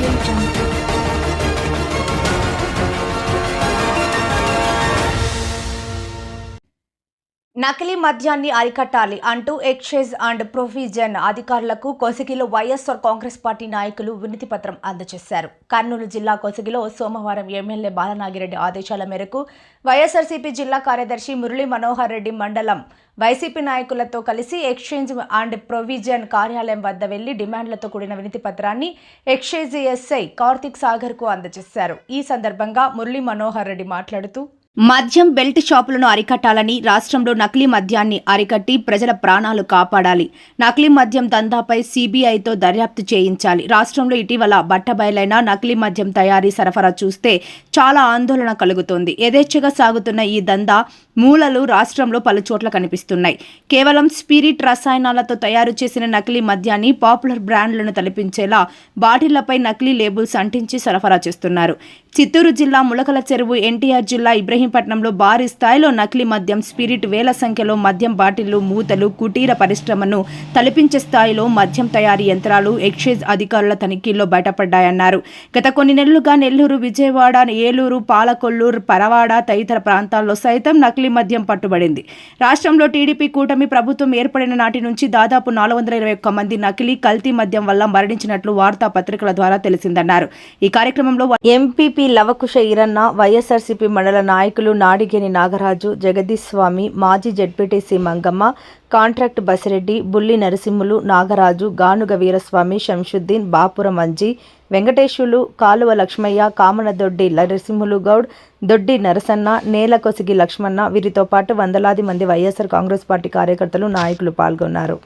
冤家 నకిలీ మద్యాన్ని అరికట్టాలి అంటూ ఎక్సైజ్ అండ్ ప్రొవిజన్ అధికారులకు కొసగిలో వైఎస్ఆర్ కాంగ్రెస్ పార్టీ నాయకులు వినతి పత్రం అందజేశారు. కర్నూలు జిల్లా కొసగిలో సోమవారం ఎమ్మెల్యే బాలనాగిరెడ్డి ఆదేశాల మేరకు వైఎస్ఆర్సీపీ జిల్లా కార్యదర్శి మురళీ మనోహర్ రెడ్డి మండలం వైసీపీ నాయకులతో కలిసి ఎక్స్చేంజ్ అండ్ ప్రొవిజన్ కార్యాలయం వద్ద వెళ్ళి డిమాండ్లతో కూడిన వినతి పత్రాన్ని ఎక్సైజ్ ఎస్ఐ కార్తిక్ సాగర్కు అందజేశారు. ఈ సందర్భంగా మురళీ మనోహర్ రెడ్డి మాట్లాడుతూ మద్యం బెల్ట్ షాపులను అరికట్టాలని రాష్ట్రంలో నకిలీ మద్యాన్ని అరికట్టి ప్రజల ప్రాణాలు కాపాడాలి. నకిలీ మద్యం దందాపై సీబీఐతో దర్యాప్తు చేయించాలి. రాష్ట్రంలో ఇటీవల బట్టబయలైన నకిలీ మద్యం తయారీ సరఫరా చూస్తే చాలా ఆందోళన కలుగుతోంది. యథేచ్ఛగా సాగుతున్న ఈ దందా మూలలు రాష్ట్రంలో పలు చోట్ల కనిపిస్తున్నాయి. కేవలం స్పిరిట్ రసాయనాలతో తయారు చేసిన నకిలీ మద్యాన్ని పాపులర్ బ్రాండ్లను తలపించేలా బాటిళ్ళపై నకిలీ లేబుల్స్ అంటించి సరఫరా చేస్తున్నారు. చిత్తూరు జిల్లా ములకల చెరువు ఎన్టీఆర్ జిల్లా ఇబ్రహీం మచిలీపట్నంలో భారీ స్థాయిలో నకిలీ మద్యం స్పిరిట్ వేల సంఖ్యలో మద్యం బాటిళ్ళు మూతలు కుటీర పరిశ్రమను తలపించే స్థాయిలో మద్యం తయారీ యంత్రాలు ఎక్సైజ్ అధికారుల తనిఖీల్లో బయటపడ్డాయన్నారు. గత కొన్ని నెలలుగా నెల్లూరు విజయవాడ ఏలూరు పాలకొల్లూరు పరవాడ తదితర ప్రాంతాల్లో సైతం నకిలీ మద్యం పట్టుబడింది. రాష్ట్రంలో టీడీపీ కూటమి ప్రభుత్వం ఏర్పడిన నాటి నుంచి దాదాపు నాలుగు వందల ఇరవై ఒక్క మంది నకిలీ కల్తీ మద్యం వల్ల మరణించినట్లు వార్తాపత్రికల ద్వారా తెలిసిందన్నారు. ఈ కార్యక్రమంలో ఎంపీపీ లవకుశ ఈరన్న వైఎస్ఆర్సీపీ మండల నాయకులు నాడిగేని నాగరాజు జగదీశ్వామి స్వామి మాజీ జడ్పీటీసీ మంగమ్మ కాంట్రాక్ట్ బసిరెడ్డి బుల్లి నరసింహులు నాగరాజు గానుగ వీరస్వామి శంషుద్దీన్ బాపురం అంజీ వెంకటేశులు కాలువ లక్ష్మయ్య కామనదొడ్డి నరసింహులు గౌడ్ దొడ్డి నరసన్న నేలకొసిగి లక్ష్మణ వీరితో పాటు వందలాది మంది వైఎస్ఆర్ కాంగ్రెస్ పార్టీ కార్యకర్తలు నాయకులు పాల్గొన్నారు.